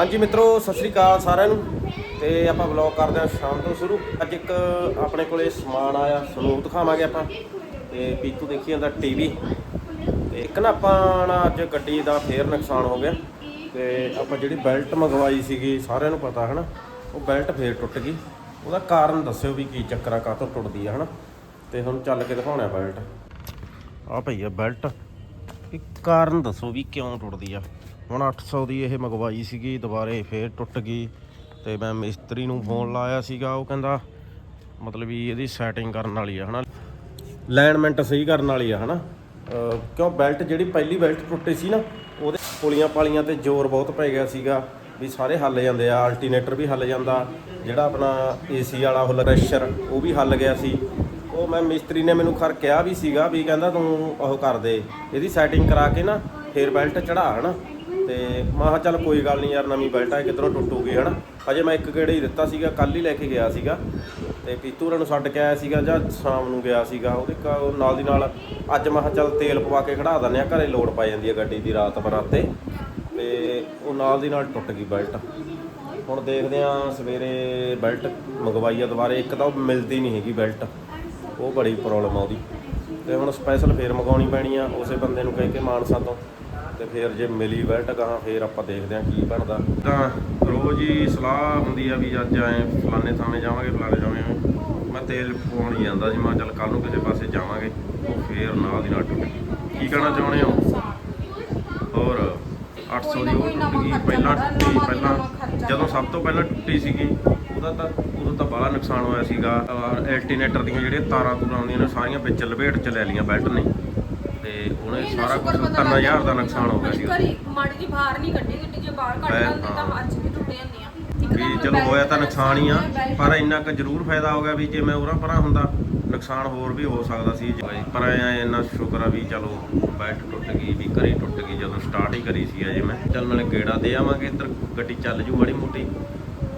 ਹਾਂਜੀ ਮਿੱਤਰੋ, ਸਤਿ ਸ੍ਰੀ ਅਕਾਲ ਸਾਰਿਆਂ ਨੂੰ। ਤੇ ਆਪਾਂ ਵਲੌਗ ਕਰਦੇ ਹਾਂ ਸ਼ਾਮ ਤੋਂ ਸ਼ੁਰੂ। ਅੱਜ ਇੱਕ ਆਪਣੇ ਕੋਲੇ ਸਮਾਨ ਆਇਆ, ਤੁਹਾਨੂੰ ਦਿਖਾਵਾਂਗੇ ਆਪਾਂ। ਤੇ ਪੀਤੂ ਦੇਖੀ ਜਾਂਦਾ ਟੀਵੀ। ਤੇ ਇੱਕ ਨਾ ਆਪਾਂ ਨਾ ਅੱਜ ਗੱਡੀ ਦਾ ਫੇਰ ਨੁਕਸਾਨ ਹੋ ਗਿਆ। ਤੇ ਆਪਾਂ ਜਿਹੜੀ ਬੈਲਟ ਮੰਗਵਾਈ ਸੀਗੀ, ਸਾਰਿਆਂ ਨੂੰ ਪਤਾ, ਹਨਾ? ਉਹ ਬੈਲਟ ਫੇਰ ਟੁੱਟ ਗਈ। ਉਹਦਾ ਕਾਰਨ ਦੱਸਿਓ ਵੀ ਕੀ ਚੱਕਰ ਆ ਕਾਹਤੋਂ ਟੁੱਟਦੀ ਆ, ਹਨਾ? ਤੇ ਹੁਣ ਚੱਲ ਕੇ ਦਿਖਾਉਣਾ ਬੈਲਟ। ਆ ਭਈ ਬੈਲਟ। ਇੱਕ ਕਾਰਨ ਦੱਸੋ ਵੀ ਕਿਉਂ ਟੁੱਟਦੀ ਆ? ਹੁਣ 800 ਦੀ ਇਹ ਮੰਗਵਾਈ ਸੀਗੀ, ਦੁਬਾਰੇ ਫੇਰ ਟੁੱਟ ਗਈ ਤੇ ਮੈਂ ਮਿਸਤਰੀ ਨੂੰ ਫੋਨ ਲਾਇਆ ਸੀਗਾ, ਉਹ ਕਹਿੰਦਾ ਮਤਲਬ ਵੀ ਇਹਦੀ ਸੈਟਿੰਗ ਕਰਨ ਵਾਲੀ ਆ, ਹਨਾ। ਲਾਈਨਮੈਂਟ ਸਹੀ ਕਰਨ ਵਾਲੀ ਆ, ਹਨਾ। ਅਹ ਕਿਉਂ ਬੈਲਟ ਜਿਹੜੀ ਪਹਿਲੀ ਬੈਲਟ ਟੁੱਟੀ ਸੀ ਨਾ, ਉਹਦੇ ਪੁਲੀਆਂ ਪਾਲੀਆਂ ਤੇ ਜ਼ੋਰ ਬਹੁਤ ਪੈ ਗਿਆ ਸੀਗਾ ਵੀ ਸਾਰੇ ਹੱਲ ਜਾਂਦੇ ਆ ਅਲਟਰਨੇਟਰ ਵੀ ਹੱਲ ਜਾਂਦਾ, ਜਿਹੜਾ ਆਪਣਾ ਏਸੀ ਵਾਲਾ ਉਹ ਪ੍ਰੈਸ਼ਰ ਉਹ ਵੀ ਹੱਲ ਗਿਆ ਸੀ। ਉਹ ਮੈਂ ਮਿਸਤਰੀ ਨੇ ਮੈਨੂੰ ਖਰ ਕਿਹਾ ਵੀ ਸੀਗਾ ਵੀ ਕਹਿੰਦਾ ਤੂੰ ਉਹ ਕਰ ਦੇ, ਇਹਦੀ ਸੈਟਿੰਗ ਕਰਾ ਕੇ ਨਾ ਫੇਰ ਬੈਲਟ ਚੜਾ ਹਨਾ। ਤੇ ਮੈਂ ਕਿਹਾ ਚੱਲ ਕੋਈ ਗੱਲ ਨਹੀਂ ਯਾਰ, ਨਵੀਂ ਬੈਲਟ ਹੈ ਕਿਧਰੋਂ ਟੁੱਟੂਗੀ, ਹਨਾ? ਅਜੇ ਮੈਂ ਇੱਕ ਗੇੜੇ ਹੀ ਦਿੱਤਾ ਸੀਗਾ ਕੱਲ ਹੀ ਲੈ ਕੇ ਗਿਆ ਸੀਗਾ। ਤੇ ਪੀਤੂਰਾਂ ਨੂੰ ਛੱਡ ਕੇ ਆਇਆ ਸੀਗਾ, ਜਾਂ ਸ਼ਾਮ ਨੂੰ ਗਿਆ ਸੀਗਾ, ਉਹਦੇ ਕਾ- ਉਹ ਨਾਲ ਦੀ ਨਾਲ ਅੱਜ ਮੈਂ ਕਿਹਾ ਚੱਲ ਤੇਲ ਪਵਾ ਕੇ ਖੜਾ ਦਿੰਦੇ ਆ, ਘਰੇ ਲੋਡ ਪੈ ਜਾਂਦੀ ਹੈ ਗੱਡੀ ਦੀ ਰਾਤ ਬਰਾਤੇ। ਤੇ ਉਹ ਨਾਲ ਦੀ ਨਾਲ ਟੁੱਟ ਗਈ ਬੈਲਟ। ਹੁਣ ਦੇਖਦੇ ਆ, ਸਵੇਰੇ ਬੈਲਟ ਮੰਗਵਾਈ ਆ ਦੁਬਾਰੇ, ਇੱਕ ਤਾਂ ਉਹ ਮਿਲਦੀ ਨਹੀਂ ਹੈਗੀ ਬੈਲਟ। ਉਹ ਬੜੀ ਪ੍ਰੋਬਲਮ ਆ ਉਹਦੀ। ਤੇ ਹੁਣ ਸਪੈਸ਼ਲ ਫੇਰ ਮੰਗਵਾਉਣੀ ਪੈਣੀ ਆ, ਉਸੇ ਬੰਦੇ ਨੂੰ ਕਹਿ ਕੇ ਮਾਨਸਾ ਤੋਂ। ਤੇ ਫਿਰ ਜੇ ਮਿਲੀ ਬੈਲਟ ਕਹਾਂ ਫਿਰ ਆਪਾਂ ਦੇਖਦੇ ਆ ਕੀ ਬਣਦਾ। ਤਾਂ ਰੋਜ਼ ਹੀ ਸਲਾਹ ਹੁੰਦੀ ਆ ਵੀ ਅੱਜ ਐ ਫਲਾਣੇ ਥਾਵੇਂ ਜਾਵਾਂਗੇ, ਫਲਾਣੇ ਜਾਵਾਂਗੇ ਮੈਂ ਤੇਲ ਪਵਾਉਣ ਹੀ ਜਾਂਦਾ ਸੀ, ਮੈਂ ਚੱਲ ਕੱਲ ਨੂੰ ਕਿਸੇ ਪਾਸੇ ਜਾਵਾਂਗੇ। ਉਹ ਫੇਰ ਨਾਲ ਦੀ ਨਾਲ ਟੁੱਟ ਗਈ ਕੀ ਕਹਿਣਾ ਚਾਹੁੰਦੇ ਹੋ? ਹੋਰ 800 ਦੀ ਉਹ ਟੁੱਟ ਗਈ, ਪਹਿਲਾਂ ਟੁੱਟੀ ਪਹਿਲਾਂ ਜਦੋਂ ਸਭ ਤੋਂ ਪਹਿਲਾਂ ਟੁੱਟੀ ਸੀਗੀ, ਉਹਦਾ ਤਾਂ ਉਦੋਂ ਤਾਂ ਬੜਾ ਨੁਕਸਾਨ ਹੋਇਆ ਸੀਗਾ। ਐਲਟਰਨੇਟਰ ਦੀਆਂ ਜਿਹੜੀਆਂ ਤਾਰਾਂ ਤੁਰਾਂ ਆਉਂਦੀਆਂ ਨੇ ਸਾਰੀਆਂ ਵਿੱਚ ਲਪੇਟ ਚ ਲੈ ਲਈਆਂ ਬੈਲਟ ਨੇ। ਉਹਨੇ ਸਾਰਾ ਕੁਝ 3000 ਦਾ ਨੁਕਸਾਨ ਹੋ ਗਿਆ ਘਰੀ ਮਾੜੀ ਜੀ ਬਾਹਰ ਨਹੀਂ ਕੱਢੀ ਗੱਡੀ ਜੇ ਬਾਹਰ ਕੱਢ ਲੈਂਦੇ ਤਾਂ। ਅੱਜ ਵੀ ਟੁੱਟ ਜਾਂਦੀਆਂ ਵੀ ਚਲੋ ਹੋਇਆ ਤਾਂ ਨੁਕਸਾਨ ਹੀ ਆ ਪਰ ਇੰਨਾ ਕੁ ਜ਼ਰੂਰ ਫਾਇਦਾ ਹੋ ਗਿਆ ਵੀ ਜੇ ਮੈਂ ਉਰਾਂ ਪਰਾਂ ਹੁੰਦਾ ਨੁਕਸਾਨ ਹੋਰ ਵੀ ਹੋ ਸਕਦਾ ਸੀ ਜੀ। ਪਰ ਐਂ ਇੰਨਾ ਸ਼ੁਕਰ ਆ ਵੀ ਚਲੋ ਬੈਲਟ ਟੁੱਟ ਗਈ ਵੀ ਘਰੇ ਟੁੱਟ ਗਈ ਜਦੋਂ ਸਟਾਰਟ ਹੀ ਕਰੀ ਸੀ ਅਜੇ ਮੈਂ। ਚੱਲ ਨਾਲੇ ਗੇੜਾ ਦੇ ਆਵਾਂਗੇ ਇੱਧਰ ਗੱਡੀ ਚੱਲ ਜੂ ਮਾੜੀ ਮੋਟੀ।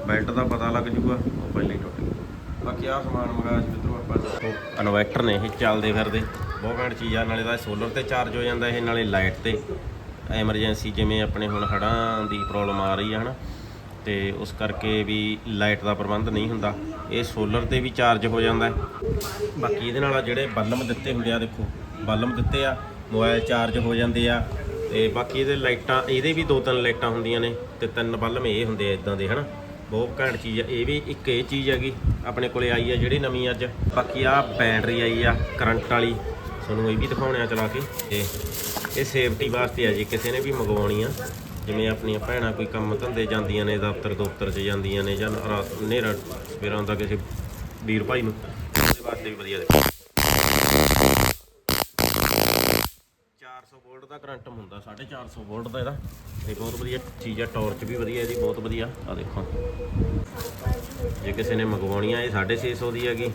ਬੈਲਟ ਦਾ ਪਤਾ ਲੱਗ ਜੂਗਾ ਉਹ ਪਹਿਲੇ ਹੀ ਟੁੱਟ ਗਈ। ਬਾਕੀ ਆ ਸਮਾਨ ਮੰਗਾ ਸੀ ਮਿੱਤਰੋ ਆਪਾਂ। ਇਨਵਰਟਰ ਨੇ ਇਹ ਚੱਲਦੇ ਫਿਰਦੇ। ਬਹੁਤ ਘੈਂਟ ਚੀਜ਼ ਆ, ਨਾਲੇ ਦਾ ਸੋਲਰ ਤੇ ਚਾਰਜ ਹੋ ਜਾਂਦਾ ਇਹ, ਨਾਲੇ ਲਾਈਟ ਤੇ। ਐਮਰਜੈਂਸੀ ਜਿਵੇਂ ਆਪਣੇ ਹੁਣ ਹੜ੍ਹਾਂ ਦੀ ਪ੍ਰੋਬਲਮ ਆ ਰਹੀ ਹੈ ਹਨਾ। ਤੇ ਉਸ ਕਰਕੇ ਵੀ ਲਾਈਟ ਦਾ ਪ੍ਰਬੰਧ ਨਹੀਂ ਹੁੰਦਾ। ਇਹ ਸੋਲਰ ਤੇ ਵੀ ਚਾਰਜ ਹੋ ਜਾਂਦਾ ਬਾਕੀ ਇਹਦੇ ਨਾਲ ਜਿਹੜੇ ਬਲਮ ਦਿੱਤੇ ਹੁੰਦੇ ਆ, ਦੇਖੋ ਬਲਮ ਦਿੱਤੇ ਆ ਮੋਬਾਈਲ ਚਾਰਜ ਹੋ ਜਾਂਦੇ ਆ। ਤੇ ਬਾਕੀ ਇਹਦੇ ਲਾਈਟਾਂ, ਇਹਦੇ ਵੀ ਦੋ ਤਿੰਨ ਲਾਈਟਾਂ ਹੁੰਦੀਆਂ ਨੇ ਤੇ ਤਿੰਨ ਬਲਮ ਇਹ ਹੁੰਦੇ ਆ ਇਦਾਂ ਦੇ, ਹਨਾ। ਬਹੁਤ ਘੈਂਟ ਚੀਜ਼ ਆ। ਇਹ ਵੀ ਇੱਕ ਇਹ ਚੀਜ਼ ਹੈਗੀ, ਆਪਣੇ ਕੋਲੇ ਆਈ ਆ ਜਿਹੜੀ ਨਵੀਂ ਅੱਜ। ਬਾਕੀ ਆ ਬੈਟਰੀ ਆਈ ਆ ਕਰੰਟ ਵਾਲੀ। ਤੁਹਾਨੂੰ ਇਹ ਵੀ ਦਿਖਾਉਣੇ ਆ ਚਲਾ ਕੇ ਤੇ ਇਹ ਸੇਫਟੀ ਵਾਸਤੇ ਆ ਜੀ, ਕਿਸੇ ਨੇ ਵੀ ਮੰਗਵਾਉਣੀ ਆ। ਜਿਵੇਂ ਆਪਣੀਆਂ ਭੈਣਾਂ ਕੋਈ ਕੰਮ ਧੰਦੇ ਜਾਂਦੀਆਂ ਨੇ, ਦਫ਼ਤਰ ਦਫ਼ਤਰ 'ਚ ਜਾਂਦੀਆਂ ਨੇ ਜਾਂ ਰਾਤ ਹਨੇਰਾ ਸਵੇਰ ਆਉਂਦਾ ਕਿਸੇ ਵੀਰ ਭਾਈ ਨੂੰ, ਉਹਦੇ ਵਾਸਤੇ ਵੀ ਵਧੀਆ ਦੇਖੋ। 400 ਵੋਲਟ ਦਾ ਕਰੰਟ ਹੁੰਦਾ 450 ਵੋਲਟ ਦਾ ਇਹਦਾ। ਤੇ ਬਹੁਤ ਵਧੀਆ ਚੀਜ਼ ਆ, ਟਾਰਚ ਵੀ ਵਧੀਆ ਇਹਦੀ ਬਹੁਤ ਵਧੀਆ। ਆ ਦੇਖੋ। ਜੇ ਕਿਸੇ ਨੇ ਮੰਗਵਾਉਣੀ ਆ, ਇਹ 650 ਦੀ ਹੈਗੀ।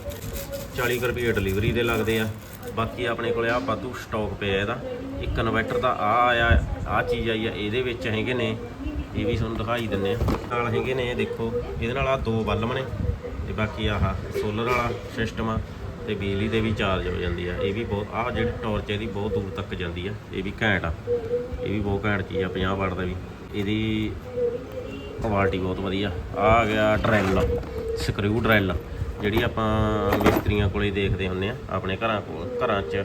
40 ਕੁ ਰੁਪਏ ਡਿਲੀਵਰੀ ਦੇ ਲੱਗਦੇ ਆ। ਬਾਕੀ ਆਪਣੇ ਕੋਲੇ ਆ ਵਾਧੂ ਸਟਾਕ ਪਿਆ ਇਹਦਾ। ਇੱਕ ਇਨਵਰਟਰ ਦਾ ਆ ਆਇਆ ਆ ਚੀਜ਼ ਆਈ ਆ, ਇਹਦੇ ਵਿੱਚ ਹੈਗੇ ਨੇ, ਇਹ ਵੀ ਤੁਹਾਨੂੰ ਦਿਖਾਈ ਦਿੰਨੇ ਆ। ਨਾਲ ਹੈਗੇ ਨੇ, ਇਹ ਦੇਖੋ, ਇਹਦੇ ਨਾਲ ਆ ਦੋ ਬਲਬ ਨੇ, ਤੇ ਬਾਕੀ ਆਹ ਸੋਲਰ ਵਾਲਾ ਸਿਸਟਮ ਆ, ਤੇ ਬਿਜਲੀ ਦੇ ਵੀ ਚਾਰਜ ਹੋ ਜਾਂਦੀ ਆ। ਇਹ ਵੀ ਬਹੁਤ ਆ ਜਿਹੜੀ ਟਾਰਚ ਇਹਦੀ ਬਹੁਤ ਦੂਰ ਤੱਕ ਜਾਂਦੀ ਆ। ਇਹ ਵੀ ਘੈਂਟ ਆ। ਇਹ ਵੀ ਬਹੁਤ ਘੈਂਟ ਚੀਜ਼ ਆ 50 ਵਾਟ ਦਾ ਵੀ। ਇਹਦੀ ਕੁਆਲਿਟੀ ਬਹੁਤ ਵਧੀਆ। ਆ ਆ ਗਿਆ ਡਰੈਲ ਸਕਰੂ ਡਰੈਲ ਜਿਹੜੀ ਆਪਾਂ ਮਿਸਤਰੀਆਂ ਕੋਲੇ ਦੇਖਦੇ ਹੁੰਨੇ ਆ, ਆਪਣੇ ਘਰਾਂ ਕੋਲ, ਘਰਾਂ 'ਚ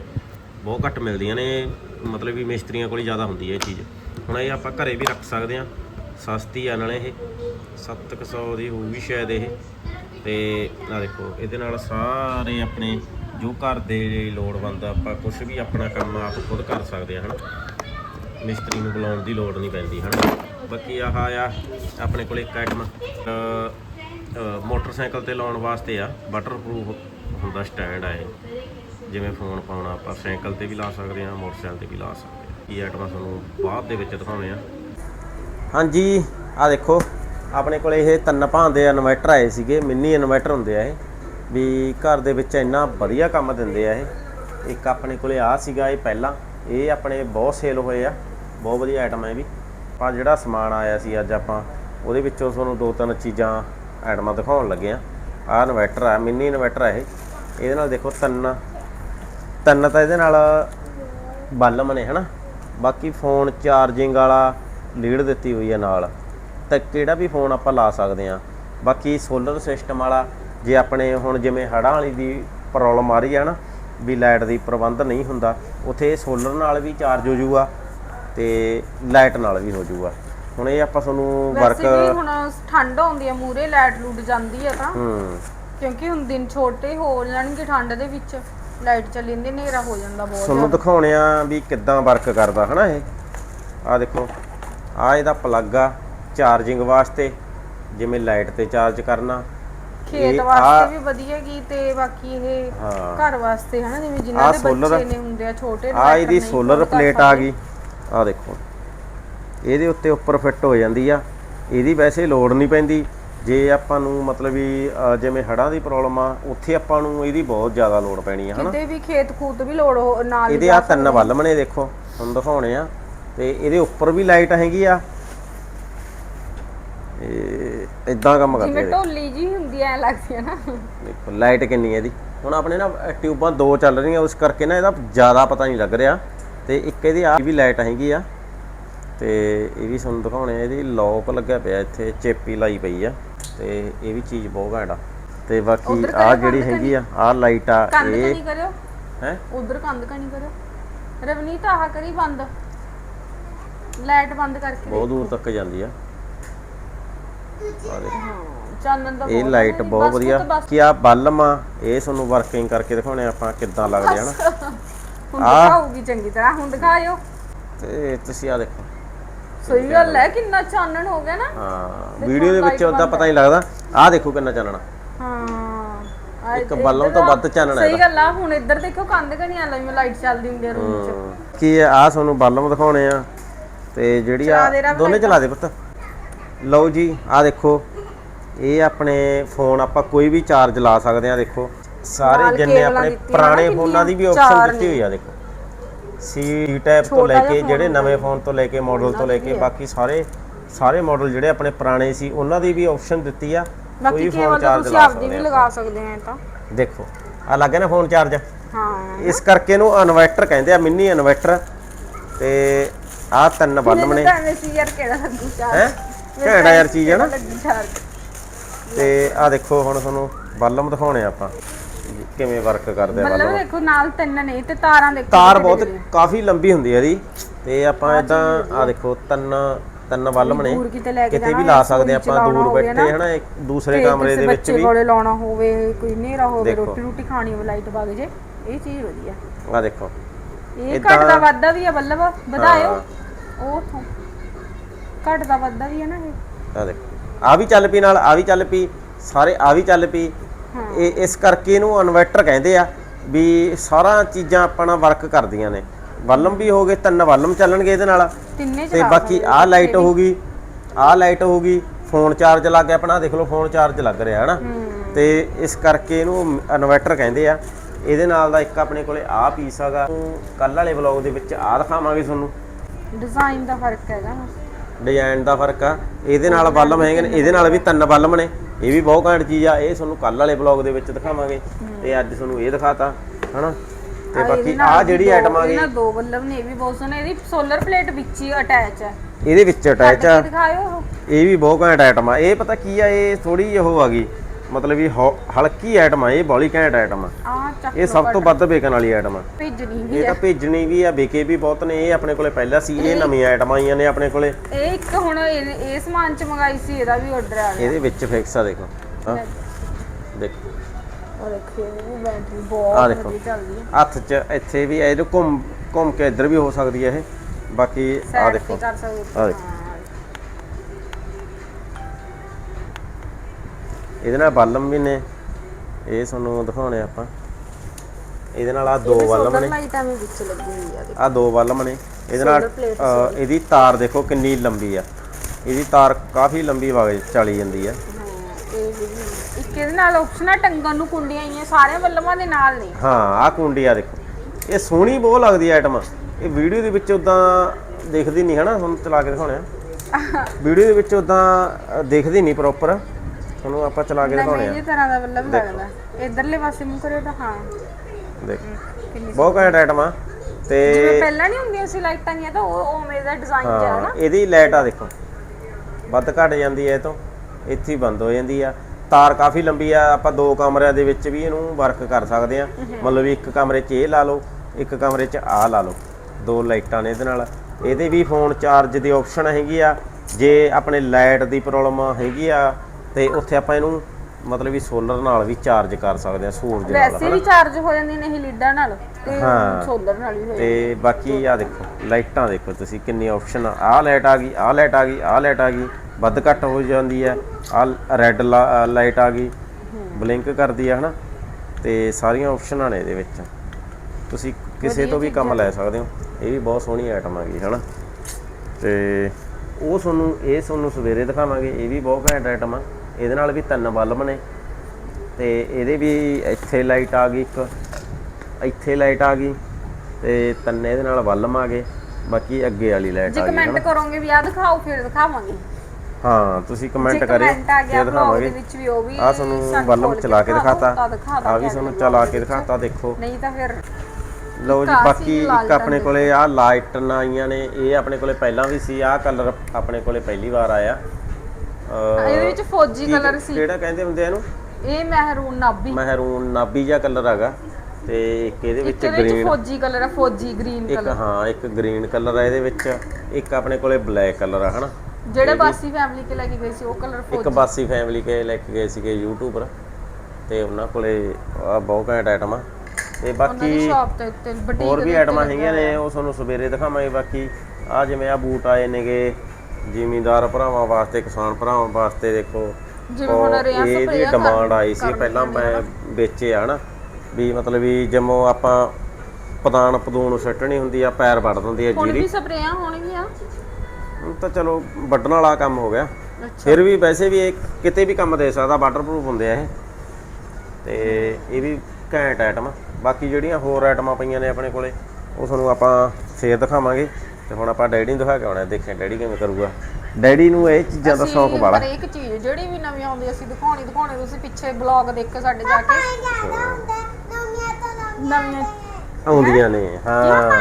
ਬਹੁਤ ਘੱਟ ਮਿਲਦੀਆਂ ਨੇ, ਮਤਲਬ ਵੀ ਮਿਸਤਰੀਆਂ ਕੋਲ ਹੀ ਜ਼ਿਆਦਾ ਹੁੰਦੀ ਹੈ ਇਹ ਚੀਜ਼। ਹੁਣ ਇਹ ਆਪਾਂ ਘਰੇ ਵੀ ਰੱਖ ਸਕਦੇ ਆ ਸਸਤੀ ਆ ਨਾਲੇ ਇਹ 700 ਦੀ ਹੋਊਗੀ ਸ਼ਾਇਦ ਇਹ। ਤੇ ਆ ਦੇਖੋ, ਇਹਦੇ ਨਾਲ ਸਾਰੇ ਆਪਣੇ ਜੋ ਘਰ ਦੇ ਲੋੜਵੰਦ ਆਪਾਂ ਕੁਝ ਵੀ ਆਪਣਾ ਕੰਮ ਆਪ ਖੁਦ ਕਰ ਸਕਦੇ ਆ, ਹਨਾ। ਮਿਸਤਰੀ ਨੂੰ ਬੁਲਾਉਣ ਦੀ ਲੋੜ ਨਹੀਂ ਪੈਂਦੀ, ਹਨਾ। ਬਾਕੀ ਆਹ ਆ, ਆਪਣੇ ਕੋਲ ਇੱਕ ਆਈਟਮ ਮੋਟਰਸਾਈਕਲ ਤੇ ਲਾਉਣ ਵਾਸਤੇ ਆ ਵਾਟਰਪ੍ਰੂਫ ਹੁੰਦਾ ਸਟੈਂਡ ਆ ਇਹ। ਜਿਵੇਂ ਫੋਨ ਪਾਉਣਾ, ਆਪਾਂ ਸਾਈਕਲ ਤੇ ਵੀ ਲਾ ਸਕਦੇ ਆ ਮੋਟਰਸਾਈਕਲ ਤੇ ਵੀ ਲਾ ਸਕਦੇ ਆ ਇਹ ਆਈਟਮਾਂ ਤੁਹਾਨੂੰ ਬਾਅਦ ਦੇ ਵਿੱਚ ਦਿਖਾਉਣੇ ਆ। ਹਾਂਜੀ ਆ ਦੇਖੋ, ਆਪਣੇ ਕੋਲ ਇਹ ਤਿੰਨ ਭਾਂ ਦੇ ਇਨਵਰਟਰ ਆਏ ਸੀਗੇ, ਮਿੰਨੀ ਇਨਵਰਟਰ ਹੁੰਦੇ ਆ ਇਹ। ਵੀ ਘਰ ਦੇ ਵਿੱਚ ਇੰਨਾ ਵਧੀਆ ਕੰਮ ਦਿੰਦੇ ਆ ਇਹ। ਇੱਕ ਆਪਣੇ ਕੋਲੇ ਆ ਸੀਗਾ ਇਹ ਪਹਿਲਾਂ। ਇਹ ਆਪਣੇ ਬਹੁਤ ਸੇਲ ਹੋਏ ਆ। ਬਹੁਤ ਵਧੀਆ ਆਈਟਮ ਹੈ ਵੀ। ਆਪਾਂ ਜਿਹੜਾ ਸਮਾਨ ਆਇਆ ਸੀ ਅੱਜ ਆਪਾਂ, ਉਹਦੇ ਵਿੱਚੋਂ ਤੁਹਾਨੂੰ ਦੋ ਤਿੰਨ ਚੀਜ਼ਾਂ ਆਈਟਮਾਂ ਦਿਖਾਉਣ ਲੱਗੇ ਆ। ਆਹ ਇਨਵਰਟਰ ਆ ਮਿੰਨੀ ਇਨਵਰਟਰ ਆ ਇਹ। ਇਹਦੇ ਨਾਲ ਦੇਖੋ ਤਿੰਨ ਤਿੰਨ ਤਾਂ ਇਹਦੇ ਨਾਲ ਬਲਮ ਨੇ, ਹਨਾ? ਬਾਕੀ ਫੋਨ ਚਾਰਜਿੰਗ ਵਾਲਾ ਲੀਡ ਦਿੱਤੀ ਹੋਈ ਹੈ ਨਾਲ। ਤਾਂ ਕਿਹੜਾ ਵੀ ਫੋਨ ਆਪਾਂ ਲਾ ਸਕਦੇ ਆ। ਬਾਕੀ ਸੋਲਰ ਸਿਸਟਮ ਵਾਲਾ, ਜੇ ਆਪਣੇ ਹੁਣ ਜਿਵੇਂ ਹੜ੍ਹਾਂ ਵਾਲੀ ਦੀ ਪ੍ਰੋਬਲਮ ਆ ਰਹੀ ਹੈ ਨਾ ਵੀ ਲਾਈਟ ਦੀ ਪ੍ਰਬੰਧ ਨਹੀਂ ਹੁੰਦਾ, ਉਥੇ ਸੋਲਰ ਨਾਲ ਵੀ ਚਾਰਜ ਹੋ ਜਾਊਗਾ ਤੇ ਲਾਈਟ ਨਾਲ ਵੀ ਹੋ ਜਾਊਗਾ ਹੁਣ ਇਹ ਆਪਾਂ ਤੁਹਾਨੂੰ ਵਰਕ ਵੈਸੇ ਵੀ ਹੁਣ ਠੰਡ ਆਉਂਦੀ ਆ ਮੂਰੇ ਲਾਈਟ ਲੁੱਟ ਜਾਂਦੀ ਆ ਤਾਂ। ਹੂੰ। ਕਿਉਂਕਿ ਹੁਣ ਦਿਨ ਛੋਟੇ ਹੋ ਜਾਣਗੇ ਠੰਡ ਦੇ ਵਿੱਚ ਲਾਈਟ ਚੱਲੀ ਜਾਂਦੀ ਹਨੇਰਾ ਹੋ ਜਾਂਦਾ ਬਹੁਤ ਤੁਹਾਨੂੰ ਦਿਖਾਉਣੇ ਆ ਵੀ ਕਿੱਦਾਂ ਵਰਕ ਕਰਦਾ ਹਨਾ ਇਹ। ਆ ਦੇਖੋ ਆ ਇਹਦਾ ਪਲੱਗ ਆ ਚਾਰਜਿੰਗ ਵਾਸਤੇ ਜਿਵੇਂ ਲਾਈਟ ਤੇ ਚਾਰਜ ਕਰਨਾ। ਖੇਤ ਇਹ ਆ- ਵਾਸਤੇ ਵੀ ਵਧੀਆ ਗੀ ਤੇ ਬਾਕੀ ਇਹ ਹਾਂ। ਘਰ ਵਾਸਤੇ ਹਨਾ ਜਿਵੇਂ ਆਹ ਜਿਨ੍ਹਾਂ ਦੇ solar ਬੱਚੇ ਨੇ ਹੁੰਦੇ ਆ ਛੋਟੇ ਆ ਇਹਦੀ ਸੋਲਰ ਪਲੇਟ ਆ। ਗਈ। ਆ ਦੇਖੋ। ਇਹਦੇ ਉੱਤੇ ਉੱਪਰ ਫਿੱਟ ਹੋ ਜਾਂਦੀ ਆ। ਇਹਦੀ ਵੈਸੇ ਲੋਡ ਨਹੀਂ ਪੈਂਦੀ। ਜੇ ਆਪਾਂ ਨੂੰ ਮਤਲਬ ਵੀ ਜਿਵੇਂ ਹੜਾਂ ਦੀ ਪ੍ਰੋਬਲਮ ਆ ਉੱਥੇ ਆਪਾਂ ਨੂੰ ਇਹਦੀ ਬਹੁਤ ਜ਼ਿਆਦਾ ਲੋਡ ਪੈਣੀ ਆ ਹਨਾ? ਕਿਤੇ ਵੀ ਖੇਤ ਖੂਤ ਵੀ ਲੋੜ ਹੋ ਨਾਲ ਇਹਦੇ ਆ ਤਿੰਨ ਵੱਲ ਬਣੇ ਦੇਖੋ ਤੁਹਾਨੂੰ ਦਿਖਾਉਣੇ ਆ। ਤੇ ਇਹਦੇ ਉੱਪਰ ਵੀ ਲਾਈਟ ਹੈਗੀ ਆ। ਇਹ ਇਦਾਂ ਕੰਮ ਕਰਦੀ ਜਿਵੇਂ ਢੋਲੀ ਜੀ ਹੁੰਦੀ ਐ ਲੱਗਦੀ ਹੈ ਨਾ। ਦੇਖੋ ਲਾਈਟ ਕਿੰਨੀ ਹੈ ਇਹਦੀ। ਹੁਣ ਆਪਣੇ ਨਾ ਟਿਊਬਾਂ ਦੋ ਚੱਲ ਰਹੀਆਂ ਉਸ ਕਰਕੇ ਨਾ ਇਹਦਾ ਜ਼ਿਆਦਾ ਪਤਾ ਨਹੀਂ ਲੱਗ ਰਿਹਾ। ਤੇ ਇੱਕ ਇਹਦੀ ਆ ਵੀ ਲਾਈਟ ਹੈਗੀ ਆ। ਤੇ ਇਹ ਵੀ ਤੁਹਾਨੂੰ ਦਿਖਾਉਣੇ ਆ ਇਹਦੀ ਲੋਕ ਲੱਗਿਆ ਪਿਆ ਇੱਥੇ ਚੇਪੀ ਲਾਈ ਪਈ ਆ ਤੇ ਇਹ ਵੀ ਚੀਜ਼ ਬਹੁਤ ਘੈਂਟ ਆ। ਤੇ ਬਾਕੀ ਆ ਜਿਹੜੀ ਹੈਗੀ ਆ ਆ ਲਾਈਟ ਆ ਇਹ ਕਰਿਓ। ਹੈ? ਉਧਰ ਕੰਧ ਕਣੀ ਕਰਿਓ। ਰਵਨੀਤ ਆਹ ਕਰੀ ਬੰਦ। ਲਾਈਟ ਬੰਦ ਕਰਕੇ ਬਹੁਤ ਦੂਰ ਤੱਕ ਜਾਂਦੀ ਆ। ਚਾਨਣ ਦਾ ਇਹ ਲਾਈਟ ਬਹੁਤ ਵਧੀਆ। ਕੀ ਆ ਬਲਮ ਆ ਇਹ ਤੁਹਾਨੂੰ ਵਰਕਿੰਗ ਕਰਕੇ ਦਿਖਾਉਣੇ ਆਪਾਂ ਕਿੱਦਾਂ ਲੱਗਦੇ ਆ ਨਾ ਹੁਣ ਆਹ। ਦਿਖਾਊਗੀ ਚੰਗੀ ਤਰ੍ਹਾਂ। ਹੁਣ ਦਿਖਾਇਓ। ਤੇ ਤੁਸੀਂ ਆ ਦੇਖੋ। ਸਹੀ ਗੱਲ ਹੈ ਕਿੰਨਾ ਚਾਨਣ ਹੋ ਗਿਆ ਨਾ। ਹਾਂ ਵੀਡੀਓ ਦੇ ਵਿੱਚ ਉਹਦਾ ਪਤਾ ਨਹੀਂ ਲੱਗਦਾ ਆਹ ਦੇਖੋ ਕਿੰਨਾ ਚੱਲਣਾ ਹਾਂ ਇੱਕ ਬਲਮ ਤੋਂ ਵੱਧ ਚਾਨਣ ਹੈ ਸਹੀ ਗੱਲ ਆ ਹੁਣ ਇੱਧਰ ਦੇਖੋ ਕੰਧ ਕਣੀ ਆ ਲਈ ਲਾਈਟ ਚੱਲਦੀ ਹੁੰਦੀ ਆ ਰੂਮ 'ਚ। ਕੀ ਆ ਤੁਹਾਨੂੰ ਬਲਮ ਦਿਖਾਉਣੇ ਆ ਤੇ ਜਿਹੜੀ ਆ ਦੋਨੇ ਚਲਾ ਦੇ ਪੁੱਤ। ਲਓ ਜੀ ਆ ਦੇਖੋ ਇਹ ਆਪਣੇ ਫੋਨ ਆਪਾਂ ਕੋਈ ਵੀ ਚਾਰਜ ਲਾ ਸਕਦੇ ਆ ਦੇਖੋ। ਸਾਰੇ ਜਿੰਨੇ ਆਪਣੇ ਪੁਰਾਣੇ ਫੋਨਾਂ ਦੀ ਵੀ? ਆਪਸ਼ਨ ਦਿੱਤੀ ਹੋਈ ਆ ਦੇਖੋ। ਸੀ ਟਾਈਪ ਤੋਂ ਲੈ ਕੇ ਜਿਹੜੇ ਨਵੇਂ ਫੋਨ ਤੋਂ ਲੈ ਕੇ ਮਾਡਲ ਤੋਂ ਲੈ ਕੇ ਬਾਕੀ ਸਾਰੇ ਸਾਰੇ ਮਾਡਲ ਜਿਹੜੇ ਆਪਣੇ ਪੁਰਾਣੇ ਸੀ ਉਹਨਾਂ ਦੀ ਵੀ ਆਪਸ਼ਨ ਦਿੱਤੀ ਆ। ਬਾਕੀ ਫੋਨ ਚਾਰਜ ਤੁਸੀਂ ਆਪਦੀ ਸਕਦੇ ਵੀ ਆ ਲਗਾ ਸਕਦੇ ਆ ਇਹ ਤਾਂ। ਦੇਖੋ ਆ ਲੱਗਾ ਨਾ ਫੋਨ ਚਾਰਜ ਹਾਂ। ਇਸ ਕਰਕੇ ਇਹਨੂੰ ਇਨਵਰਟਰ ਕਹਿੰਦੇ ਆ ਮਿੰਨੀ ਇਨਵਰਟਰ ਤੇ ਆਹ ਤਿੰਨ ਬਲਮ ਨੇ। ਯਾਰ ਕਿਹੜਾ ਲੱਗੂ ਹੈ? ਆ ਯਾਰ ਚੀਜ਼ ਹੈ ਨਾ। ਤੇ ਆ ਦੇਖੋ ਹੁਣ ਤੁਹਾਨੂੰ ਬਲਮ ਦਿਖਾਉਣੇ ਆ ਆਪਾਂ। ਕਿਵੇਂ ਵਰਕ ਕਰਦੇ ਆ ਮਤਲਬ ਦੇਖੋ ਨਾਲ ਤਿੰਨ ਨੇ ਤੇ ਤਾਰਾਂ ਦੇਖੋ ਤਾਰ ਬਹੁਤ। ਕਾਫੀ ਲੰਬੀ ਹੁੰਦੀ ਹੈ ਇਹਦੀ। ਤੇ ਆਪਾਂ ਇਦਾਂ ਆ ਦੇਖੋ ਤਿੰਨ ਤਿੰਨ ਬਲਮ ਨੇ ਕਿਤੇ ਵੀ ਲਾ ਸਕਦੇ ਆਪਾਂ ਦੂਰ ਬੈਠੇ। ਹਨਾ। ਇੱਕ ਦੂਸਰੇ ਕਮਰੇ ਦੇ ਵਿੱਚ ਵੀ। ਕੋਲੇ ਲਾਉਣਾ ਹੋਵੇ ਕੋਈ ਹਨੇਰਾ ਹੋਵੇ। ਰੋਟੀ ਰੋਟੀ ਖਾਣੀ ਹੋਵੇ ਲਾਈਟ ਵਗ ਜੇ ਇਹ ਚੀਜ਼ ਵਧੀਆ। ਆ ਦੇਖੋ। ਇਹ ਘਟਦਾ ਵੱਧਦਾ ਵੀ ਆ ਬੱਲਬ ਵਧਾਇਓ। ਉਹ ਘਟਦਾ ਵੱਧਦਾ ਵੀ ਆ ਨਾ ਇਹ। ਆ ਦੇਖੋ। ਆ ਵੀ ਚੱਲ ਪਈ ਨਾਲ ਆ ਵੀ ਚੱਲ ਪਈ। ਸਾਰੇ ਆ ਵੀ ਚੱਲ ਹਾਂ। ਇਹ ਇਸ ਕਰਕੇ ਇਹਨੂੰ ਇਨਵਰਟਰ ਕਹਿੰਦੇ ਆ ਵੀ ਸਾਰਾ ਚੀਜ਼ਾਂ ਆਪਣਾ ਵਰਕ ਕਰਦੀਆਂ ਨੇ। ਵੱਲਮ ਵੀ ਹੋ ਗਏ ਤਿੰਨ ਵੱਲਮ ਚੱਲਣਗੇ ਇਹਦੇ ਨਾਲ। ਤੇ ਬਾਕੀ ਆਹ ਲਾਈਟ ਹੋ ਗਈ ਆਹ ਲਾਈਟ ਹੋ ਗਈ ਫੋਨ ਚਾਰਜ ਲੱਗ ਗਿਆ ਆਪਣਾ ਦੇਖ ਲਓ ਫੋਨ ਚਾਰਜ ਲੱਗ ਰਿਹਾ ਹਨਾ? ਤੇ ਇਸ ਕਰਕੇ ਇਹਨੂੰ ਇਨਵਰਟਰ ਕਹਿੰਦੇ ਆ। ਇਹਦੇ ਨਾਲ ਦਾ ਇੱਕ ਆਪਣੇ ਕੋਲੇ ਆਹ ਪੀਸ ਹੈਗਾ ਕੱਲ ਵਾਲੇ ਵਲੌਗ ਦੇ ਵਿੱਚ ਆਹ ਦਿਖਾਵਾਂਗੇ ਤੁਹਾਨੂੰ। ਡਿਜ਼ਾਈਨ ਦਾ ਫ਼ਰਕ ਹੈਗਾ ਡਿਜ਼ਾਈਨ ਦਾ ਫ਼ਰਕ ਆ। ਇਹਦੇ ਨਾਲ ਬਲਮ ਹੈਗੇ ਨੇ ਇਹਦੇ ਨਾਲ ਵੀ ਤਿੰਨ ਬਲਮ ਨੇ। ਇਹ ਵੀ ਬਹੁਤ ਘੈਂਟ ਚੀਜ਼ ਆ ਇਹ ਤੁਹਾਨੂੰ ਕੱਲ ਵਾਲੇ ਬਲੌਗ ਦੇ ਵਿੱਚ ਦਿਖਾਵਾਂਗੇ ਤੇ ਅੱਜ ਤੁਹਾਨੂੰ ਇਹ ਦਿਖਾਤਾ ਹਨਾ? ਤੇ ਬਾਕੀ ਆ ਜਿਹੜੀ ਆਈਟਮ ਆ ਗਈ। ਨਾਲ ਦੋ ਬੱਲਬ ਨੇ ਇਹ ਵੀ ਬਹੁਤ ਸੋਹਣੇ ਇਹਦੀ ਸੋਲਰ ਪਲੇਟ ਵਿੱਚ ਹੀ ਅਟੈਚ ਹੈ ਇਹਦੇ ਵਿੱਚ ਅਟੈਚ ਆ। ਇਹ ਵੀ ਬਹੁਤ ਘੈਂਟ ਆਈਟਮ ਆ। ਇਹ ਪਤਾ ਕੀ ਆ ਇਹ ਥੋੜੀ ਜਿਹੀ ਉਹ ਆ ਗਈ। ਮਤਲਬ ਵੀ ਹੌ- ਹਲਕੀ ਆਈਟਮ ਆ ਇਹ ਬੜੀ ਘੈਂਟ ਆਈਟਮ ਆ। ਚੱਕ ਇਹ ਸਭ ਤੋਂ ਵੱਧ ਵੇਚਣ ਵਾਲੀ ਆਈਟਮ ਆ। ਭੇਜਣੀ ਵੀ ਇਹ ਤਾਂ ਭੇਜਣੀ ਵੀ ਆ ਵਿਕੇ ਵੀ ਬਹੁਤ ਨੇ ਇਹ ਆਪਣੇ ਕੋਲੇ ਪਹਿਲਾਂ ਸੀ ਇਹ ਨਵੀਆਂ ਆਈਟਮਾਂ ਆਈਆਂ ਨੇ ਆਪਣੇ ਕੋਲੇ। ਇਹ ਇੱਕ ਹੁਣ ਇਹ ਇਹ ਸਮਾਨ ਚ ਮੰਗਾਈ ਸੀ ਇਹਦਾ ਵੀ ਆਰਡਰ ਆ ਗਿਆ। ਇਹਦੇ ਵਿੱਚ ਫਿਕਸ ਆ ਦੇਖੋ। ਹਾਂ। ਦੇਖੋ। ਉਹ ਦੇਖੋ ਇਹ ਬੈਟਰੀ ਆਹ ਬਹੁਤ ਦੇਖੋ। ਵਧੀਆ ਚੱਲਦੀ ਹੈ ਹੱਥ 'ਚ ਇੱਥੇ ਵੀ ਇਹਦੇ ਘੁੰਮ ਘੁੰਮ ਕੇ ਇੱਧਰ ਵੀ ਹੋ ਸਕਦੀ ਹੈ ਇਹ। ਬਾਕੀ ਆ ਸਾਈਡ ਦੇਖੋ। ਤੇ ਕਰ ਸਕਦੇ ਆਹ ਦੇਖੋ। ਇਹਦੇ ਨਾਲ ਬਲਮ ਵੀ ਨੇ। ਇਹ ਤੁਹਾਨੂੰ ਦਿਖਾਉਣੇ ਆਪਾਂ। ਇਹਦੇ ਨਾਲ ਆ ਦੋ ਬਲਮ ਨੇ। ਲਾਈਟ ਐਵੇਂ ਵਿੱਚ ਲੱਗੀ ਹੋਈ ਆ ਆ ਦੋ ਬਲਮ ਨੇ। ਇਹਦੇ ਨਾਲ ਇਹਦੀ ਤਾਰ ਦੇਖੋ ਕਿੰਨੀ ਲੰਬੀ ਆ। ਇਹਦੀ ਤਾਰ ਕਾਫੀ ਲੰਬੀ ਵਗ ਚਲੀ ਜਾਂਦੀ ਆ। ਇੱਕ ਇਹਦੇ ਨਾਲ ਆਪਸ਼ਨ ਆ ਟੰਗਣ ਨੂੰ ਕੁੰਡੀਆਂ ਆਈਆਂ। ਸਾਰੇ ਬੱਲਮਾਂ ਦੇ ਨਾਲ ਨੇ। ਹਾਂ ਆ ਕੁੰਡੀ ਆ ਦੇਖੋ। ਇਹ ਸੋਹਣੀ ਬਹੁਤ ਲੱਗਦੀ ਆਈਟਮ ਇਹ ਵੀਡੀਓ ਦੇ ਵਿੱਚ ਉਦਾਂ ਦਿਖਦੀ ਨਹੀਂ ਹਨਾ। ਤੁਹਾਨੂੰ ਚਲਾ ਕੇ ਦਿਖਾਉਣੇ ਆ। ਵੀਡੀਓ ਦੇ ਵਿੱਚ ਉਦਾਂ ਦਿਖਦੀ ਨਹੀਂ ਪ੍ਰੋਪਰ ਤੁਹਾਨੂੰ ਆਪਾਂ ਚਲਾ ਕੇ ਦਿਖਾਉਣੇ ਆ। ਜਿਹੇ ਤਰ੍ਹਾਂ ਦਾ ਬੱਲਬ ਲੱਗਦਾ। ਇਧਰਲੇ ਪਾਸੇ ਮੂੰਹ ਕਰਿਓ ਤਾਂ ਹਾਂ। ਦੇਖ। ਬਹੁਤ ਘੈਂਟ ਆਈਟਮ ਆ। ਤੇ ਜਿਵੇਂ ਪਹਿਲਾਂ ਨਹੀਂ ਹੁੰਦੀਆਂ ਸੀ ਲਾਈਟਾਂ ਦੀਆਂ ਤਾਂ ਉਹ ਉਵੇਂ ਦਾ ਡਿਜ਼ਾਈਨ ਜਿਹਾ ਹਾਂ ਨਾ। ਇਹਦੀ ਲਾਈਟ ਆ ਦੇਖੋ। ਵੱਧ ਘਟ ਜਾਂਦੀ ਹੈ ਇਹ ਤੋਂ। ਇੱਥੇ ਹੀ ਬੰਦ ਹੋ ਜਾਂਦੀ ਆ। ਤਾਰ ਕਾਫੀ ਲੰਬੀ ਆ। ਆਪਾਂ ਦੋ ਕਮਰਿਆਂ ਦੇ ਵਿੱਚ ਵੀ ਇਹਨੂੰ ਵਰਕ ਕਰ ਸਕਦੇ ਆ। ਮਤਲਬ ਇੱਕ ਕਮਰੇ 'ਚ ਇਹ ਲਾ ਲਓ ਇੱਕ ਕਮਰੇ 'ਚ ਆਹ ਲਾ ਲਓ। ਦੋ ਲਾਈਟਾਂ ਨੇ ਇਹਦੇ ਨਾਲ। ਇਹਦੇ ਵੀ ਫੋਨ ਚਾਰਜ ਦੀ ਆਪਸ਼ਨ ਹੈਗੀ ਆ। ਜੇ ਆਪਣੇ ਲਾਈਟ ਦੀ ਪ੍ਰੋਬਲਮ ਹੈਗੀ ਆ ਤੇ ਉੱਥੇ ਆਪਾਂ ਇਹਨੂੰ ਮਤਲਬ ਵੀ ਸੋਲਰ ਨਾਲ ਵੀ ਚਾਰਜ ਕਰ ਸਕਦੇ ਆ ਸੂਰਜ ਨਾਲ ਵੈਸੇ ਵੀ ਚਾਰਜ ਹੋ ਜਾਂਦੀ ਨੇ ਇਹ ਲੀਡਾਂ ਨਾਲ ਤੇ ਹਾਂ। ਸੋਲਰ ਨਾਲ ਵੀ ਹੋ ਜਾਂਦੀ ਤੇ ਬਾਕੀ ਆ ਦੇਖੋ ਲਾਈਟਾਂ ਦੇਖੋ ਤੁਸੀਂ ਕਿੰਨੀ ਆਪਸ਼ਨ ਆ। ਆਹ ਲਾਈਟ ਆ ਗਈ ਆਹ ਲਾਈਟ ਆ ਗਈ ਆਹ ਲਾਈਟ ਆ ਗਈ ਵੱਧ ਘੱਟ ਹੋ ਜਾਂਦੀ ਹੈ। ਆਹ ਰੈੱਡ ਲਾਈਟ ਆ ਗਈ ਬਲਿੰਕ ਕਰਦੀ ਆ ਹਨਾ? ਤੇ ਸਾਰੀਆਂ ਆਪਸ਼ਨਾਂ ਨੇ ਇਹਦੇ ਵਿੱਚ। ਤੁਸੀਂ ਕਿਸੇ ਤੋਂ ਵੀ ਕੰਮ ਲੈ ਸਕਦੇ ਹੋ। ਇਹ ਵੀ ਬਹੁਤ ਸੋਹਣੀ ਆਈਟਮ ਆ ਗਈ ਹਨਾ? ਤੇ ਉਹ ਤੁਹਾਨੂੰ ਇਹ ਤੁਹਾਨੂੰ ਸਵੇਰੇ ਦਿਖਾਵਾਂਗੇ ਇਹ ਵੀ ਬਹੁਤ ਘੈਂਟ ਆਈਟਮ ਆ। ਇਹਦੇ ਨਾਲ ਵੀ ਤਿੰਨ ਬਲਬ ਨੇ। ਤੇ ਇਹਦੇ ਵੀ ਇੱਥੇ ਲਾਈਟ ਆ ਗਈ ਇੱਕ ਇੱਥੇ ਲਾਈਟ ਆ ਗਈ ਤੇ ਤਿੰਨ ਇਹਦੇ ਨਾਲ ਬਲਬ ਆ ਗਏ। ਬਾਕੀ ਅੱਗੇ ਵਾਲੀ ਲਾਈਟ ਜੇ ਆ ਗਈ ਕਮੈਂਟ ਹਨਾ। ਕਰੋਗੇ ਵੀ ਆ ਦਿਖਾਓ ਫਿਰ ਦਿਖਾਵਾਂਗੇ। ਹਾਂ ਤੁਸੀਂ ਜੇ ਕਮੈਂਟ ਕਰਿਓ ਕਮੈਂਟ ਫਿਰ ਦਿਖਾਵਾਂਗੇ। ਵਿੱਚ ਵੀ ਉਹ ਵੀ ਆ ਤੁਹਾਨੂੰ ਬਲਬ ਚਲਾ ਕੇ ਦਿਖਾ ਦਿਖਾਤਾ। ਆ ਵੀ ਤੁਹਾਨੂੰ ਚਲਾ ਕੇ। ਦਿਖਾਤਾ ਦੇਖੋ। ਨਹੀਂ ਤਾਂ ਫਿਰ ਲਓ ਜੀ ਬਾਕੀ ਇੱਕ ਆਪਣੇ ਕੋਲੇ ਆ ਲਾਈਟ ਆਈਆਂ ਨੇ ਇਹ ਆਪਣੇ ਕੋਲੇ ਪਹਿਲਾਂ ਵੀ ਸੀ ਆ ਕਲਰ ਆਪਣੇ ਕੋਲੇ ਪਹਿਲੀ ਵਾਰ ਆਇਆ। ਅਹ, ਇਹਦੇ ਵਿੱਚ ਫੌਜੀ ਕੀ- ਕਲਰ ਸੀ। ਕਿਹੜਾ ਕਹਿੰਦੇ ਹੁੰਦੇ ਆ ਇਹਨੂੰ? ਇਹ ਮਹਿਰੂਨ ਨਾਬੀ ਮਹਿਰੂਨ ਨਾਬੀ ਜਿਹਾ ਕਲਰ ਹੈਗਾ ਤੇ ਇੱਕ ਇਹਦੇ ਇੱਕ ਵਿੱਚ ਇਹਦੇ ਵਿੱਚ ਗ੍ਰੀਨ ਫੌਜੀ ਕਲਰ ਆ ਫੌਜੀ ਗ੍ਰੀਨ ਇੱਕ ਕਲਰ। ਹਾਂ ਇੱਕ ਗ੍ਰੀਨ ਕਲਰ ਆ ਇਹਦੇ ਵਿੱਚ ਇੱਕ ਆਪਣੇ ਕੋਲੇ ਬਲੈਕ ਕਲਰ ਆ ਹਨਾ? ਜਿਹੜੇ ਬਾਸੀ ਫੈਮਿਲੀ ਕੇ ਲੈ ਕੇ ਗਏ ਸੀ ਉਹ ਕਲਰ ਇੱਕ ਫੌਜੀ। ਬਾਸੀ ਫੈਮਿਲੀ ਕੇ ਲੈ ਕੇ ਗਏ ਸੀਗੇ ਯੂਟਿਊਬਰ ਤੇ ਉਹਨਾਂ ਕੋਲੇ ਆ ਬਹੁਤ ਘੈਂਟ ਆਈਟਮ ਆ। ਤੇ ਉਹਨਾਂ ਦੀ ਬਾਕੀ ਸ਼ਾਪ ਤੇ ਉੱਤੇ ਬੁਟੀਕ ਹੋਰ ਵੀ ਆਈਟਮਾਂ ਹੈਗੀਆਂ ਨੇ ਉਹ ਤੁਹਾਨੂੰ ਸਵੇਰੇ ਦਿਖਾਵਾਂਗੇ। ਬਾਕੀ ਆ ਜਿਵੇਂ ਆ ਬੂਟ ਆਏ ਨੇਗੇ ਜ਼ਿਮੀਂਦਾਰ ਭਰਾਵਾਂ ਵਾਸਤੇ ਕਿਸਾਨ ਭਰਾਵਾਂ ਵਾਸਤੇ ਦੇਖੋ ਜਿਵੇਂ ਹੁਣ ਉਹ ਰੇਹਾਂ ਇਹਦੀ ਡਿਮਾਂਡ ਆਈ ਸੀ ਪਹਿਲਾਂ ਮੈਂ ਵੇਚੇ ਆ ਹਨਾ ਵੀ ਮਤਲਬ ਵੀ ਜਿਵੇਂ ਆਪਾਂ ਪਦਾਨ ਪਦੂਨ ਸੱਟਣੀ ਹੁੰਦੀ ਆ ਪੈਰ ਵੜ ਦਿੰਦੀ ਆ ਹੁਣ ਜੀਰੀ। ਵੀ ਸਪਰੇਆਂ ਹੋਣਗੀਆਂ। ਹੁਣ ਤਾਂ ਚਲੋ ਵੱਢਣ ਵਾਲਾ ਕੰਮ ਹੋ ਗਿਆ। ਫਿਰ ਵੀ ਵੈਸੇ ਵੀ ਇਹ ਕਿਤੇ ਵੀ ਕੰਮ ਦੇ ਸਕਦਾ ਵਾਟਰਪ੍ਰੂਫ ਹੁੰਦੇ ਆ ਇਹ। ਤੇ ਇਹ ਵੀ ਘੈਂਟ ਆਈਟਮ ਆ। ਬਾਕੀ ਜਿਹੜੀਆਂ ਹੋਰ ਆਈਟਮਾਂ ਪਈਆਂ ਨੇ ਆਪਣੇ ਕੋਲੇ ਉਹ ਤੁਹਾਨੂੰ ਆਪਾਂ ਫੇਰ ਦਿਖਾਵਾਂਗੇ। ਤੇ ਹੁਣ ਆਪਾਂ ਡੈਡੀ ਨੂੰ ਦਿਖਾ ਕੇ ਆਉਣਾ ਦੇਖਿਆ ਡੈਡੀ ਕਿਵੇਂ ਕਰੂਗਾ। ਡੈਡੀ ਨੂੰ ਇਹ ਚੀਜ਼ਾਂ ਦਾ ਸ਼ੌਂਕ ਬਾਲਾ ਪਰ ਇੱਕ ਚੀਜ਼ ਜਿਹੜੀ ਵੀ ਨਵੀਂ ਆਉਂਦੀ ਅਸੀਂ ਦਿਖਾਉਣੀ ਦਿਖਾਉਣੀ ਤੁਸੀਂ ਪਿੱਛੇ ਬਲੌਗ ਦੇਖ ਕੇ ਸਾਡੇ ਜਾ ਕੇ। ਨਵੀਆਂ ਆਉਂਦੀਆਂ ਨੇ ਹਾਂ।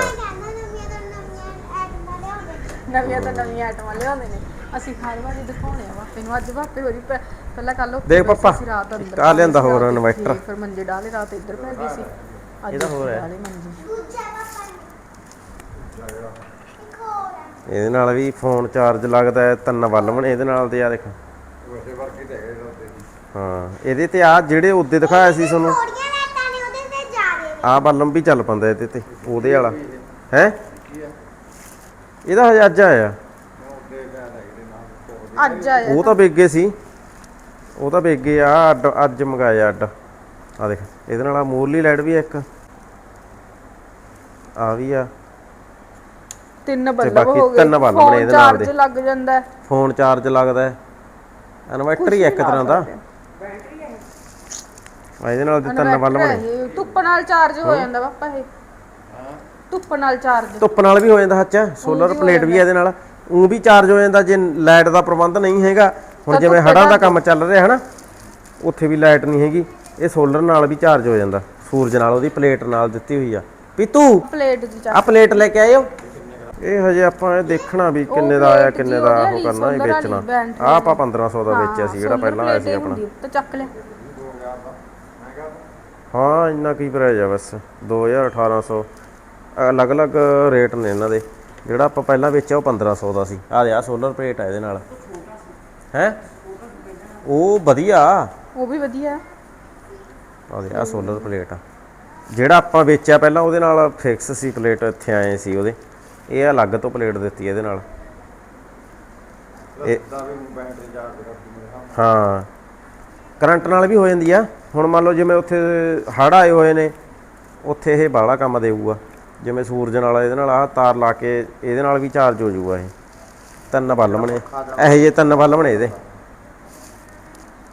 ਨਵੀਆਂ ਤਾਂ ਨਵੀਆਂ ਆਈਟਮਾਂ ਲਿਆਉਂਦੇ ਨੇ। ਅਸੀਂ ਹਰ ਵਾਰੀ ਦਿਖਾਉਣੇ ਆ ਵਾਪੇ ਨੂੰ। ਅੱਜ ਵਾਪੇ ਹੋਰੀ ਪਹਿਲਾਂ ਕੱਲ ਦੇਖ ਪਾਪਾ, ਰਾਤ ਅੰਦਰ। ਆਹ ਲਿਆਂਦਾ ਹੋਰ ਇਨਵਰਟਰ। ਫਿਰ ਮੰਜੇ ਡਾਲੇ ਰਾਤ ਇੱਧਰ ਪੈ ਗਏ ਸੀ। ਅੱਜ ਇਹਦਾ ਹੋਰ ਹੈ। ਮੰਜੇ। ਇਹਦੇ ਨਾਲ ਵੀ ਫੋਨ ਚਾਰਜ ਲੱਗਦਾ ਹੈ ਤਿੰਨ ਬੱਲਬ ਨੇ ਇਹਦੇ ਨਾਲ ਤੇ ਆ ਦੇਖ। ਹਾਂ ਇਹਦੇ ਤੇ ਆ ਜਿਹੜੇ ਉੱਦੇ ਦਿਖਾਇਆ ਸੀ ਤੁਹਾਨੂੰ। ਆ ਬੱਲਬ ਵੀ ਚੱਲ ਪੰਦਾ ਇਹਦੇ ਤੇ ਉਹਦੇ ਵਾਲਾ। ਹੈ? ਇਹਦਾ ਹਜੇ ਅੱਜ ਆਇਆ। ਅੱਜ ਆਇਆ ਉਹ ਤਾਂ ਵੇਗੇ ਸੀ। ਉਹ ਤਾਂ ਵੇਗੇ ਆ ਅੱਡ ਅੱਜ ਮੰਗਾਇਆ ਅੱਡ। ਆ ਦੇਖ ਇਹਦੇ ਨਾਲ ਆ ਮੂਰਲੀ ਲਾਈਟ ਵੀ ਆ ਇੱਕ। ਆ ਵੀ ਆ। ਤਿੰਨ ਬੱਲਬ ਬਾਕੀ ਹੋ ਗਏ। ਤਿੰਨ ਬੱਲਬ ਨੇ ਇਹਦੇ ਨਾਲ ਦੇ। ਚਾਰਜ ਲੱਗ ਜਾਂਦਾ ਹੈ। ਫੋਨ ਚਾਰਜ ਲੱਗਦਾ ਹੈ। ਇਨਵਰਟਰ ਹੀ ਇੱਕ ਤਰ੍ਹਾਂ ਦਾ। ਆ ਇਹਦੇ ਨਾਲ ਤੇ ਤਿੰਨ ਬੱਲਬ ਨੇ ਹੈ ਇਹ, ਧੁੱਪ ਨਾਲ ਚਾਰਜ ਹੋ ਜਾਂਦਾ ਪਾਪਾ ਇਹ। ਧੁੱਪ ਨਾਲ ਚਾਰਜ। ਧੁੱਪ ਨਾਲ ਵੀ ਹੋ ਜਾਂਦਾ ਹੱਚ ਸੋਲਰ ਪਲੇਟ ਵੀ ਇਹਦੇ ਨਾਲ। ਉਹ ਵੀ ਚਾਰਜ ਹੋ ਜਾਂਦਾ ਜੇ ਲਾਈਟ ਦਾ ਪ੍ਰਬੰਧ ਨਹੀਂ ਹੈਗਾ। ਹੁਣ ਜਿਵੇਂ ਹੜਾਂ ਦਾ ਕੰਮ ਚੱਲ ਰਿਹਾ ਹਨਾ ਉੱਥੇ ਵੀ ਲਾਈਟ ਨਹੀਂ ਹੈਗੀ। ਇਹ ਸੋਲਰ ਨਾਲ ਵੀ ਚਾਰਜ ਹੋ ਜਾਂਦਾ। ਸੂਰਜ ਨਾਲ ਉਹਦੀ ਪਲੇਟ ਨਾਲ ਦਿੱਤੀ ਹੋਈ ਆ। ਪੀਤੂ ਪਲੇਟ ਚ ਚਾਰਜ। ਆ ਪਲੇਟ ਲੈ ਕੇ ਆਇਓ। ਇਹ ਹਜੇ ਆਪਾਂ ਇਹ ਦੇਖਣਾ ਵੀ ਕਿੰਨੇ ਦਾ ਆਇਆ ਕਿੰਨੇ ਦਾ ਉਹ ਕਰਨਾ ਇਹ ਵੇਚਣਾ। ਆ ਆਪਾਂ 1500 ਦਾ ਵੇਚਿਆ ਸੀ ਜਿਹੜਾ ਪਹਿਲਾਂ ਆਇਆ ਸੀ ਆਪਣਾ। ਤਾਂ ਚੱਕ ਲੈ ਹਾਂ ਇੰਨਾ ਕੀ ਪ੍ਰਾਈਸ ਆ ਬਸ 2000 1800 ਅਲੱਗ-ਅਲੱਗ ਰੇਟ ਨੇ ਇਹਨਾਂ ਦੇ। ਜਿਹੜਾ ਆਪਾਂ ਪਹਿਲਾਂ ਵੇਚਿਆ ਉਹ 1500 ਦਾ ਸੀ। ਆ ਆ ਸੋਲਰ ਪਲੇਟ ਆ ਇਹਦੇ ਨਾਲ। ਹੈ? ਉਹ ਵਧੀਆ। ਉਹ ਵੀ ਵਧੀਆ। ਆ ਆ ਸੋਲਰ ਪਲੇਟ ਆ। ਜਿਹੜਾ ਆਪਾਂ ਵੇਚਿਆ ਪਹਿਲਾਂ ਉਹਦੇ ਨਾਲ ਫਿਕਸ ਸੀ ਪਲੇਟ ਇੱਥੇ ਆਏ ਸੀ ਉਹਦੇ। ਇਹ ਅਲੱਗ ਤੋਂ ਪਲੇਟ ਦਿੱਤੀ ਇਹਦੇ ਨਾਲ। ਇਹ ਹਾਂ। ਕਰੰਟ ਨਾਲ ਵੀ ਹੋ ਜਾਂਦੀ ਆ। ਹੁਣ ਮੰਨ ਲਓ ਜਿਵੇਂ ਉੱਥੇ ਹੜ੍ਹ ਆਏ ਹੋਏ ਨੇ ਉੱਥੇ ਇਹ ਬਾਹਲਾ ਕੰਮ ਦੇਊਗਾ। ਜਿਵੇਂ ਸੂਰਜ ਨਾਲ ਇਹਦੇ ਨਾਲ ਆ ਤਾਰ ਲਾ ਕੇ ਇਹਦੇ ਨਾਲ ਵੀ ਚਾਰਜ ਹੋ ਜਾਊਗਾ ਇਹ। ਤਿੰਨ ਬਲਬ ਨੇ। ਇਹੋ ਜਿਹੇ ਤਿੰਨ ਬਲਬ ਨੇ ਇਹਦੇ।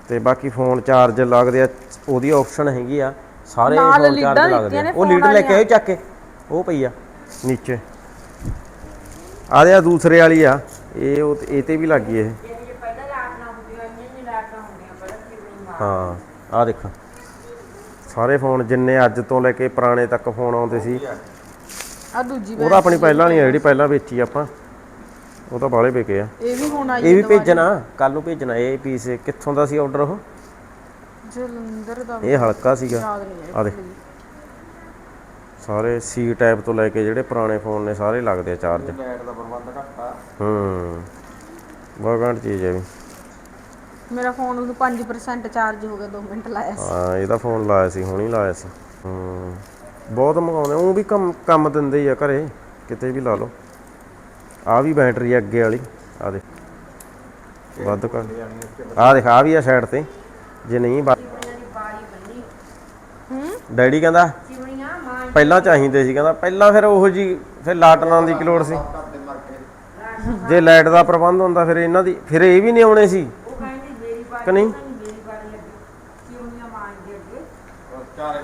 ਤੇ ਬਾਕੀ ਫੋਨ ਚਾਰਜ ਲੱਗਦੇ ਆ ਉਹਦੀ ਆਪਸ਼ਨ ਹੈਗੀ ਆ। ਸਾਰੇ ਫੋਨ ਚਾਰਜ ਲੱਗਦੇ ਉਹ ਲੀਡ ਲੈ ਕੇ ਆਇਓ ਚੱਕ ਕੇ। ਉਹ ਪਈ ਆ ਨੀਚੇ। ਆ ਦੇ ਆ ਦੂਸਰੇ ਵਾਲੀ ਆ। ਇਹ ਉਹ ਇਹ ਤੇ ਵੀ ਲੱਗੀ ਇਹ। ਹਾਂ ਆ ਦੇਖ। ਸਾਰੇ ਫੋਨ ਜਿੰਨੇ ਅੱਜ ਤੋਂ ਲੈ ਕੇ ਪੁਰਾਣੇ ਤੱਕ ਫੋਨ ਆਉਂਦੇ ਸੀ। ਆ ਦੂਜੀ ਉਹਦਾ ਆਪਣੀ ਪਹਿਲਾਂ ਨਹੀਂ ਆ ਜਿਹੜੀ ਪਹਿਲਾਂ ਵੇਚੀ ਆਪਾਂ। ਉਹ ਤਾਂ ਬਾਲੇ ਵਿਕੇ ਆ। ਇਹ ਵੀ ਹੁਣ ਆਈ ਇਹ ਵੀ। ਭੇਜਣਾ ਕੱਲ ਨੂੰ ਭੇਜਣਾ। ਇਹ ਪੀਸ ਕਿੱਥੋਂ ਦਾ ਸੀ ਆਰਡਰ ਉਹ? ਜਲੰਧਰ ਦਾ। ਇਹ ਹਲਕਾ ਸੀਗਾ। ਆ ਦੇਖ। ਸਾਰੇ ਸੀ ਟਾਈਪ ਤੋਂ ਲੈ ਕੇ ਜਿਹੜੇ ਪੁਰਾਣੇ ਫੋਨ ਨੇ ਸਾਰੇ ਲੱਗਦੇ ਆ ਚਾਰਜ ਲਾਈਟ ਦਾ ਪ੍ਰਬੰਧ ਘੱਟਾ ਹੂੰ ਬਹੁਤ ਘੈਂਟ ਚੀਜ਼ ਹੈ ਵੀ। ਮੇਰਾ ਫੋਨ ਉਦੋਂ 5% ਚਾਰਜ ਹੋ ਗਿਆ 2 ਮਿੰਟ ਲਾਇਆ ਸੀ। ਹਾਂ ਇਹਦਾ ਫੋਨ ਲਾਇਆ ਸੀ ਹੁਣੀ ਲਾਇਆ ਸੀ। ਹੂੰ ਬਹੁਤ ਮੰਗਾਉਂਦੇ ਉਹ ਵੀ ਕੰਮ ਕੰਮ ਦਿੰਦੇ ਹੀ ਆ ਘਰੇ ਕਿਤੇ ਵੀ ਲਾ ਲਓ। ਆ ਵੀ ਬੈਟਰੀ ਆ ਅੱਗੇ ਵਾਲੀ ਆ ਦੇ ਵੱਧ ਕਰ ਆ ਦੇਖ ਆ ਵੀ ਆ ਸਾਈਡ ਤੇ ਜੇ ਨਹੀਂ ਹੂੰ ਡੈਡੀ ਕਹਿੰਦਾ ਪਹਿਲਾਂ ਚਾਹੀਦੇ ਸੀ, ਕਹਿੰਦਾ ਪਹਿਲਾਂ ਫਿਰ ਉਹੋ ਜੀ ਫਿਰ ਲਾਟਨਾਂ ਦੀ ਕੀ ਸੀ। ਜੇ ਲਾਈਟ ਦਾ ਪ੍ਰਬੰਧ ਹੁੰਦਾ, ਫਿਰ ਇਹਨਾਂ ਦੀ, ਫਿਰ ਇਹ ਵੀ ਨਹੀਂ ਆਉਣੇ ਸੀ। ਕਿ ਨਹੀਂ?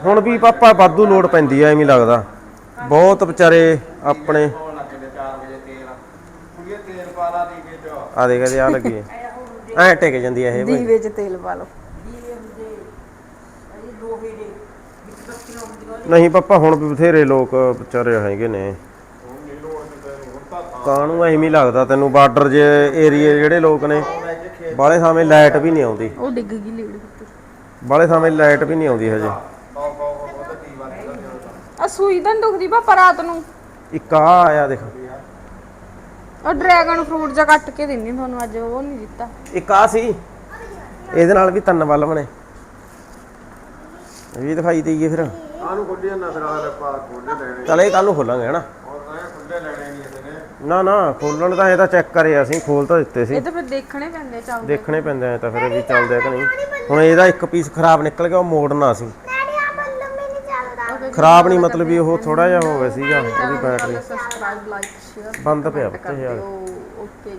ਹੁਣ ਵੀ ਪਾਪਾ ਵਾਧੂ ਲੋਡ ਪੈਂਦੀ ਐ ਐਵੇਂ ਲੱਗਦਾ। ਬਹੁਤ ਵਿਚਾਰੇ ਆਪਣੇ ਹੋਣ ਲੱਗੇ ਤੇ 4 ਵਜੇ ਤੇਲ ਕੁੜੀਏ ਤੇਲ ਪਾ ਲਾ ਦੀ ਕੇ ਚ ਆ ਦੇਖ ਆ ਲੱਗੀ। ਐ ਟਿਕ ਜਾਂਦੀ ਐ ਇਹ ਦੀਵੇ 'ਚ ਤੇਲ ਪਾ ਲਓ। ਨਹੀਂ ਪਾਪਾ ਹੁਣ ਵੀ ਬਥੇਰੇ ਲੋਕ ਵਿਚਾਰੇ ਹੈਗੇ ਨੇ। ਕਾਹਨੂੰ ਐਵੇਂ ਹੀ ਲੱਗਦਾ ਤੈਨੂੰ ਬਾਰਡਰ ਜੇ ਏਰੀਏ ਜਿਹੜੇ ਲੋਕ ਨੇ ਬਾਲੇ ਥਾਵੇਂ ਲਾਈਟ ਵੀ ਨਹੀਂ ਆਉਂਦੀ। ਉਹ ਡਿੱਗ ਗਈ ਲੀੜ ਉੱਤੇ ਬਾਲੇ ਥਾਵੇਂ ਲਾਈਟ ਵੀ ਨਹੀਂ ਆਉਂਦੀ ਹਜੇ। ਆ ਸੂਈ ਤਾਂ ਦੁਖਦੀ ਪਾਪਾ ਰਾਤ ਨੂੰ। ਇੱਕ ਆ ਆਇਆ ਦੇਖ। ਉਹ ਡਰੈਗਨ ਫਰੂਟ ਜਾਂ ਕੱਟ ਕੇ ਦਿੰਨੀ ਤੁਹਾਨੂੰ ਅੱਜ ਉਹ ਨਹੀਂ ਦਿੱਤਾ। ਇੱਕ ਆ ਸੀ। ਇਹਦੇ ਨਾਲ ਵੀ ਤਿੰਨ ਵੱਲ ਬਣੇ ਇਹ ਵੀ ਦਿਖਾਈ ਦੇਈਏ ਫਿਰ। ਆਨੂੰ ਖੁੱਲੇ ਨਾ ਫਿਰ ਆ ਪਾ ਖੁੱਲੇ ਲੈਣੇ ਚਲ ਇਹ ਕੱਲ ਨੂੰ ਖੋਲਾਂਗੇ ਹਨਾ? ਹੋਰ ਤਾਂ ਇਹ ਖੁੱਲੇ ਲੈਣੇ ਨਹੀਂ ਇਹਦੇ ਨੇ। ਨਾ ਨਾ ਖੋਲਣ ਦਾ ਇਹ ਤਾਂ ਚੈੱਕ ਕਰਿਆ ਅਸੀਂ ਖੋਲ ਤਾਂ ਦਿੱਤੇ ਸੀ। ਇਹ ਤਾਂ ਫਿਰ ਦੇਖਣੇ ਪੈਂਦੇ ਚੱਲਦੇ। ਦੇਖਣੇ ਪੈਂਦੇ ਆ ਤਾਂ ਫਿਰ ਵੀ ਚੱਲਦਾ ਕਿ ਨਹੀਂ। ਹੁਣ ਇਹਦਾ ਇੱਕ ਪੀਸ ਖਰਾਬ ਨਿਕਲ ਗਿਆ ਉਹ ਮੋੜਨਾ ਸੀ। ਖਰਾਬ ਨਹੀਂ ਮਤਲਬ ਵੀ ਉਹ ਥੋੜਾ ਜਿਹਾ ਹੋ ਗਿਆ ਸੀਗਾ ਉਹਦੀ ਬੈਟਰੀ ਸਬਸਕ੍ਰਾਈਬ ਲਾਈਕ ਸ਼ੇਅਰ ਬੰਦ ਪਿਆ ਪੁੱਤ ਯਾਰ ਓਕੇ ਜੀ।